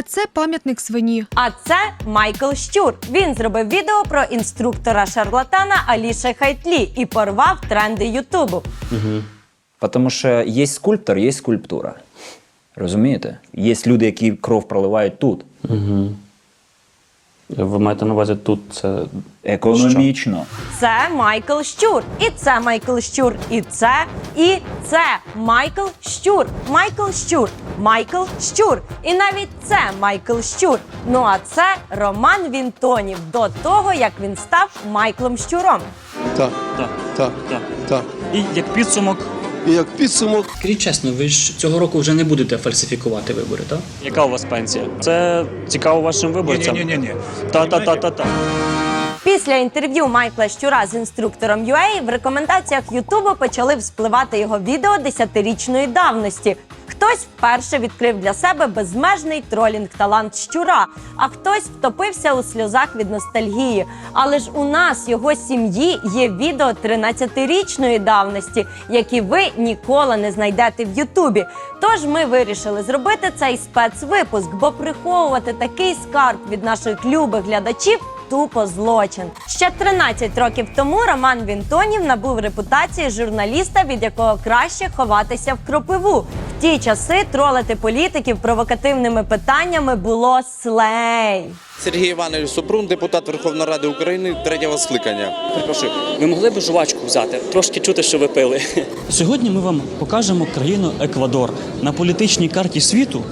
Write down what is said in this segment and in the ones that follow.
А це пам'ятник свині. А це Майкл Щур. Він зробив відео про інструктора шарлатана Аліша Хайтлі і порвав тренди Ютубу. Тому що є скульптор, є скульптура. Розумієте? Є люди, які кров проливають тут. Ви маєте на увазі тут це. Економічно. Це Майкл Щур. І це Майкл Щур. І це, і це Майкл Щур. Майкл Щур. Майкл Щур. І навіть це Майкл Щур. Ну а це Роман Вінтонів до того, як він став Майклом Щуром. Так, Так, так, так. так. І як підсумок, І як підсумок, Скажіть чесно, ви ж цього року вже не будете фальсифікувати вибори, так? яка у вас пенсія? Це цікаво вашим виборцям? Ні, ні, ні. Та-та-та-та-та. Після інтерв'ю Майкла Щура з інструктором UA в рекомендаціях Ютубу почали вспливати його відео десятирічної давності. Хтось вперше відкрив для себе безмежний тролінг талант щура, а хтось втопився у сльозах від ностальгії. Але ж у нас його сім'ї є відео 13-річної давності, які ви ніколи не знайдете в Ютубі. Тож ми вирішили зробити цей спецвипуск, бо приховувати такий скарб від наших любих глядачів тупо злочин. Ще 13 років тому Роман Вінтонів набув репутації журналіста, від якого краще ховатися в кропиву. В ті часи тролити політиків провокативними питаннями було слей. Сергій Іванович Супрун, депутат Верховної Ради України третього скликання. Перепрошую, ви могли б жувачку взяти? Трошки чути, що ви пили. Сьогодні ми вам покажемо країну Еквадор на політичній карті світу.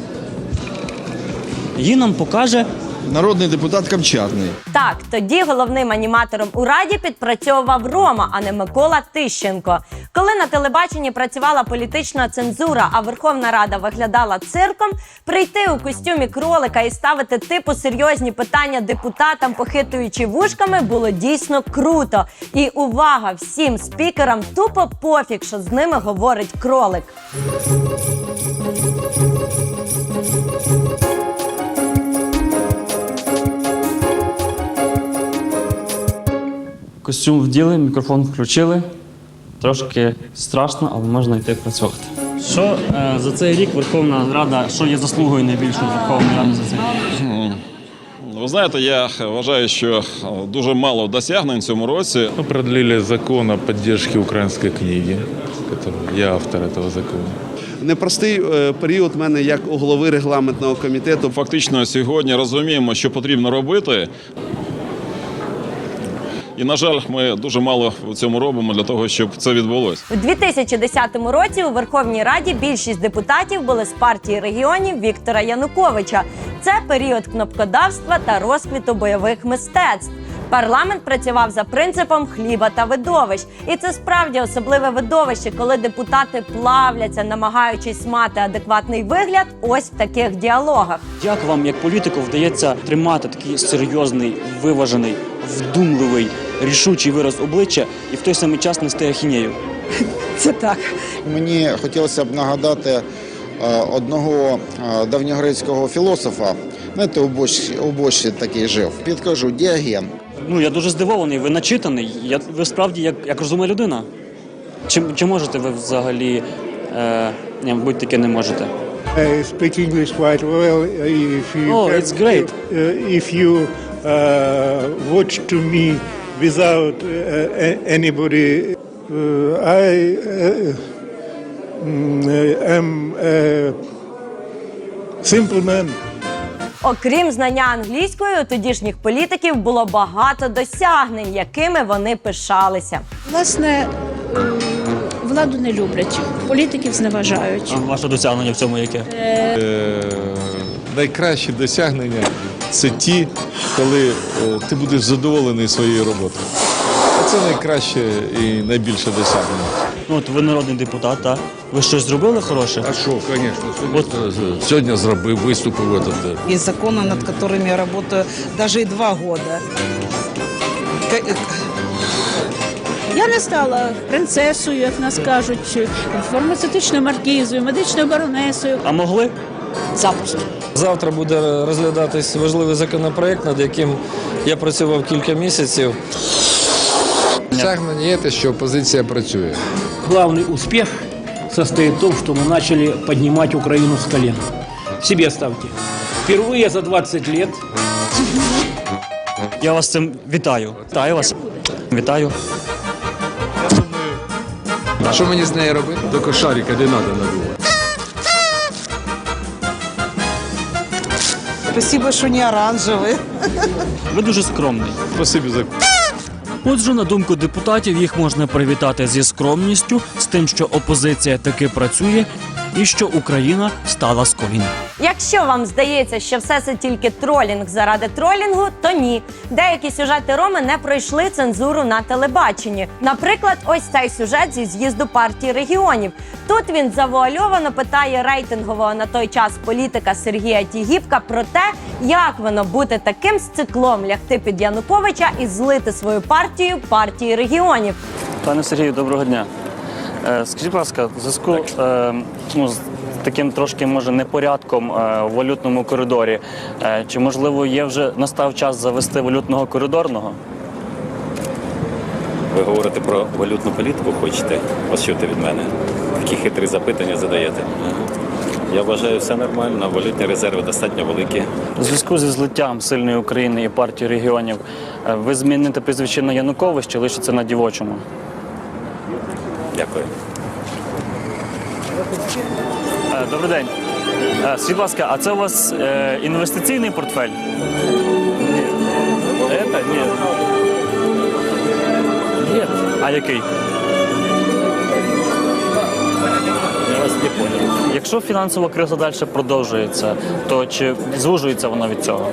Її нам покаже народний депутат Камчатний. Так, тоді головним аніматором у раді підпрацьовував Рома, а не Микола Тищенко. Коли на телебаченні працювала політична цензура, а Верховна Рада виглядала цирком, прийти у костюмі кролика і ставити типу серйозні питання депутатам, похитуючи вушками, було дійсно круто. І увага всім спікерам тупо пофіг, що з ними говорить кролик. костюм вділи, мікрофон включили. Трошки страшно, але можна йти працювати. Що е, за цей рік Верховна Рада, що є заслугою найбільшою Верховної Ради за цей рік? Ви знаєте, я вважаю, що дуже мало досягнень в цьому році. Мы продлили закон о поддержке украинской книги, который я автор этого закона. Непростий е, період в мене як у голови регламентного комітету. Фактично сьогодні розуміємо, що потрібно робити. І, на жаль, ми дуже мало в цьому робимо для того, щоб це відбулося. У 2010 році у Верховній Раді більшість депутатів були з партії регіонів Віктора Януковича. Це період кнопкодавства та розквіту бойових мистецтв. Парламент працював за принципом хліба та видовищ, і це справді особливе видовище, коли депутати плавляться, намагаючись мати адекватний вигляд. Ось в таких діалогах. Як вам, як політику, вдається тримати такий серйозний, виважений, вдумливий, рішучий вираз обличчя і в той самий час нести ахінею? Це так. Мені хотілося б нагадати е, одного е, давньогрецького філософа. Знаєте, у бочці такий жив. Підкажу, Діоген. Ну я дуже здивований, ви начитаний. Я, ви справді як, як розумна людина. Чи, чи можете ви взагалі. Е, ні, мабуть, таке не можете. I speak English quite well. If you Oh, it's great. uh, if you uh, watch to me without uh, anybody, uh, I uh, mm, am a simple man. Окрім знання англійської, у тодішніх політиків було багато досягнень, якими вони пишалися. Власне, владу не люблять, політиків зневажають. А ваше досягнення в цьому яке? Е, найкращі досягнення це ті, коли е, ти будеш задоволений своєю роботою. Це найкраще і найбільше досягнення. Ну, от ви народний депутат, так? Ви щось зробили хороше? А що, звісно, сьогодні зробив, виступив этот, Есть законы, над которыми я работаю даже и два года. Я не стала принцесою, як нас кажуть, фармацевтичною маркізою, медичною баронесою. А могли? Запросто. Завтра буде розглядатись важливий законопроект, над яким я працював кілька місяців. Досягнення є те, що опозиція працює. Главный успех состоит в том, что мы начали поднимать Украину с колен. Себе ставьте. Впервые за 20 лет Я вас з цим вітаю. Вітаю вас. Вітаю. А що мені з нею робити? До кошарика, де треба надувати. Спасибо, що не оранжевий. Ви дуже скромний. Спасибі за Отже, на думку депутатів, їх можна привітати зі скромністю, з тим, що опозиція таки працює, і що Україна стала з колін. Якщо вам здається, що все це тільки тролінг заради тролінгу, то ні. Деякі сюжети Роми не пройшли цензуру на телебаченні. Наприклад, ось цей сюжет зі з'їзду партії регіонів. Тут він завуальовано питає рейтингового на той час політика Сергія Тігіпка про те, як воно бути таким сциклом лягти під Януковича і злити свою партію партії регіонів. Пане Сергію, доброго дня. Е, Скажіть, будь ласка, в зв'язку е, ну, з таким трошки може непорядком е, в валютному коридорі, чи можливо є вже настав час завести валютного коридорного? Ви говорите про валютну політику, хочете? Що від мене. Такі хитрі запитання задаєте. Я вважаю, все нормально, валютні резерви достатньо великі. У зв'язку зі злиттям сильної України і партії регіонів ви зміните прізвище на Янукович чи лишиться на дівочому? Дякую. Е, Добрий день. Е, Скажіть, ласка, а це у вас е, інвестиційний портфель? Ні. Это? Ні. Ні. А який? Я вас не понял. Якщо фінансова криза далі продовжується, то чи звужується вона від цього?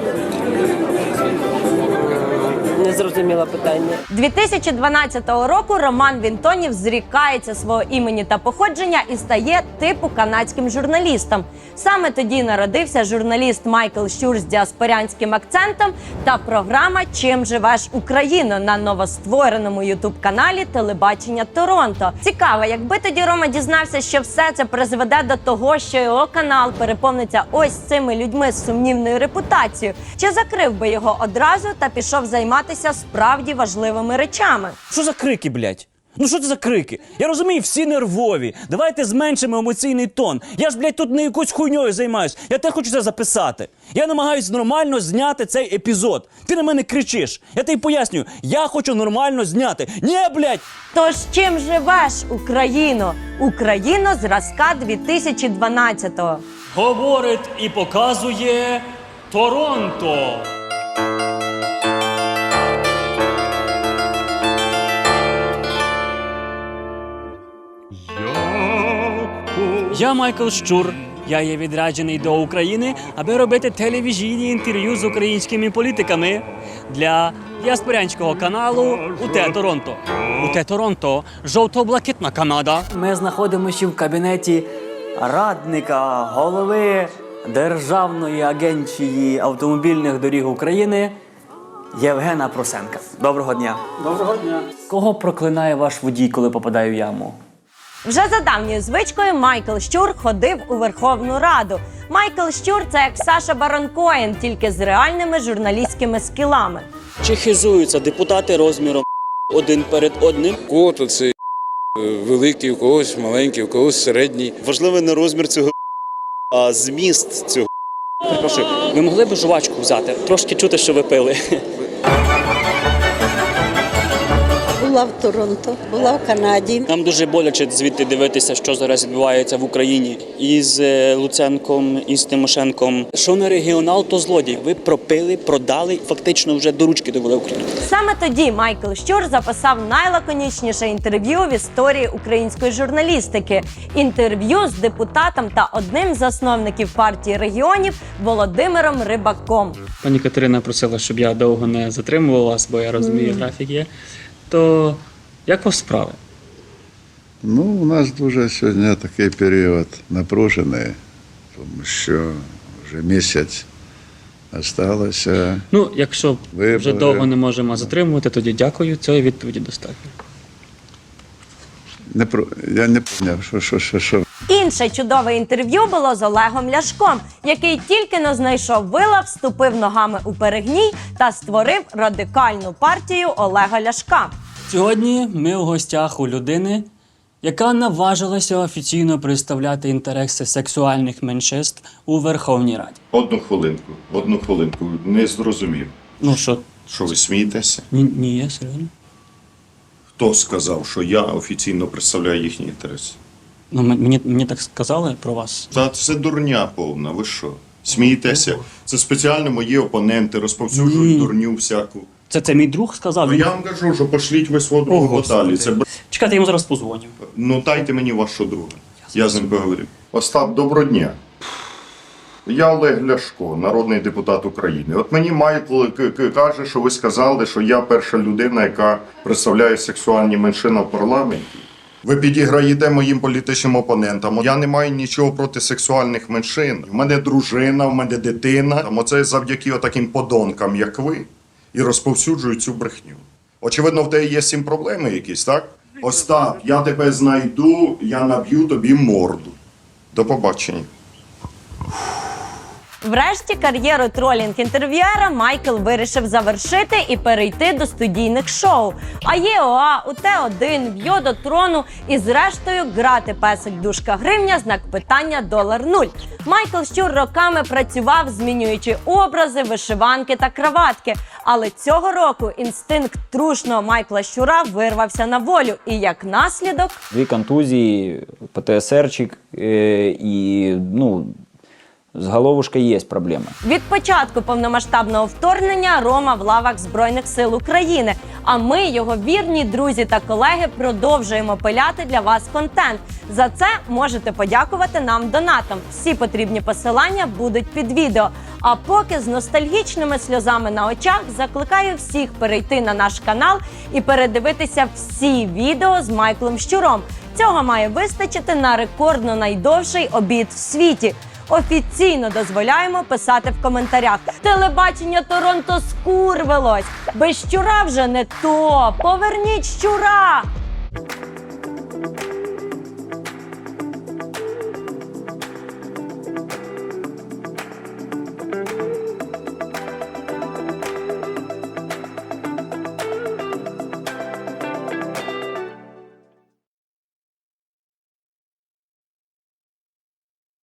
Незрозуміле питання. 2012 року Роман Вінтонів зрікається свого імені та походження і стає типу канадським журналістом. Саме тоді народився журналіст Майкл Щур з діаспорянським акцентом та програма Чим живеш Україно на новоствореному ютуб-каналі Телебачення Торонто. Цікаво, якби тоді Рома дізнався, що все це призведе до того, що його канал переповниться ось цими людьми з сумнівною репутацією, чи закрив би його одразу та пішов займатися справді важливими речами. Що за крики, блядь? Ну що це за крики? Я розумію, всі нервові. Давайте зменшимо емоційний тон. Я ж, блядь, тут не якоюсь хуйньою займаюсь. Я теж хочу це записати. Я намагаюсь нормально зняти цей епізод. Ти на мене кричиш. Я тобі пояснюю, я хочу нормально зняти. Ні, блядь! Тож чим живеш, Україно? Україно зразка 2012-го. Говорить і показує Торонто. Я Майкл Щур. Я є відряджений до України, аби робити телевізійні інтерв'ю з українськими політиками для діаспорянського каналу УТ Торонто. УТ Торонто жовто-блакитна Канада. Ми знаходимося в кабінеті радника голови Державної агенції автомобільних доріг України Євгена Просенка. Доброго дня. Доброго дня. Кого проклинає ваш водій, коли попадає в яму? Вже за давньою звичкою Майкл Щур ходив у Верховну Раду. Майкл Щур це як Саша Барон Коен, тільки з реальними журналістськими скілами. Чи хизуються депутати розміром один перед одним? У кого-то це великий, у когось маленький, у когось середній. Важливий не розмір цього, а зміст цього. Перепрошую, ви могли б жувачку взяти? Трошки чути, що ви пили. Була в Торонто, була в Канаді. Нам дуже боляче звідти дивитися, що зараз відбувається в Україні із е, Луценком, із Тимошенком. Що не регіонал, то злодій. Ви пропили, продали, фактично вже до ручки довели Україну. Саме тоді Майкл Щур записав найлаконічніше інтерв'ю в історії української журналістики. Інтерв'ю з депутатом та одним з засновників партії регіонів Володимиром Рибаком. Пані Катерина просила, щоб я довго не затримував вас, бо я розумію, графік є. То як у вас справи? Ну, у нас дуже сьогодні такий період напружений, тому що вже місяць залишилося. Ну, якщо вже довго не можемо затримувати, тоді дякую. Цієї відповіді достатньо. Не про я не поняв, що, що, що, що. Інше чудове інтерв'ю було з Олегом Ляшком, який тільки но знайшов вила, вступив ногами у перегній та створив радикальну партію Олега Ляшка. Сьогодні ми у гостях у людини, яка наважилася офіційно представляти інтереси сексуальних меншинств у Верховній Раді. Одну хвилинку, одну хвилинку. Не зрозумів. Ну що? Що ви смієтеся? Ні, ні, я серйозно. Хто сказав, що я офіційно представляю їхні інтереси? Ну, мені, мені так сказали про вас. Та це дурня повна. Ви що? Смієтеся? Це спеціально мої опоненти розповсюджують Ні. дурню всяку. Це, це мій друг сказав. Ну, Він... я вам кажу, що пошліть ви свого друга подалі. Це бр- Чекайте, я йому зараз позвоню. Ну дайте мені вашого друга. Я з ним поговорю. Остап, доброго дня. Я Олег Ляшко, народний депутат України. От мені Майкл к- к- каже, що ви сказали, що я перша людина, яка представляє сексуальні меншини в парламенті. Ви підіграєте моїм політичним опонентам. Я не маю нічого проти сексуальних меншин. У мене дружина, в мене дитина. Там Оце завдяки таким подонкам, як ви, і розповсюджують цю брехню. Очевидно, в тебе є сім проблеми якісь, так? Остап, я тебе знайду, я наб'ю тобі морду. До побачення. Врешті кар'єру тролінг-інтерв'юера Майкл вирішив завершити і перейти до студійних шоу. А ЄОА, УТ-1, Б'йо до трону і зрештою грати песик дужка гривня, знак питання долар нуль. Майкл Щур роками працював, змінюючи образи, вишиванки та краватки. Але цього року інстинкт трушного Майкла Щура вирвався на волю. І як наслідок Дві контузії, ПТСРчик е, і ну, з головушкою є проблеми. Від початку повномасштабного вторгнення Рома в лавах Збройних сил України. А ми, його вірні друзі та колеги, продовжуємо пиляти для вас контент. За це можете подякувати нам донатом. Всі потрібні посилання будуть під відео. А поки з ностальгічними сльозами на очах закликаю всіх перейти на наш канал і передивитися всі відео з Майклом Щуром. Цього має вистачити на рекордно найдовший обід в світі. Офіційно дозволяємо писати в коментарях. Телебачення Торонто скурвилось. Без щура вже не то. Поверніть щура.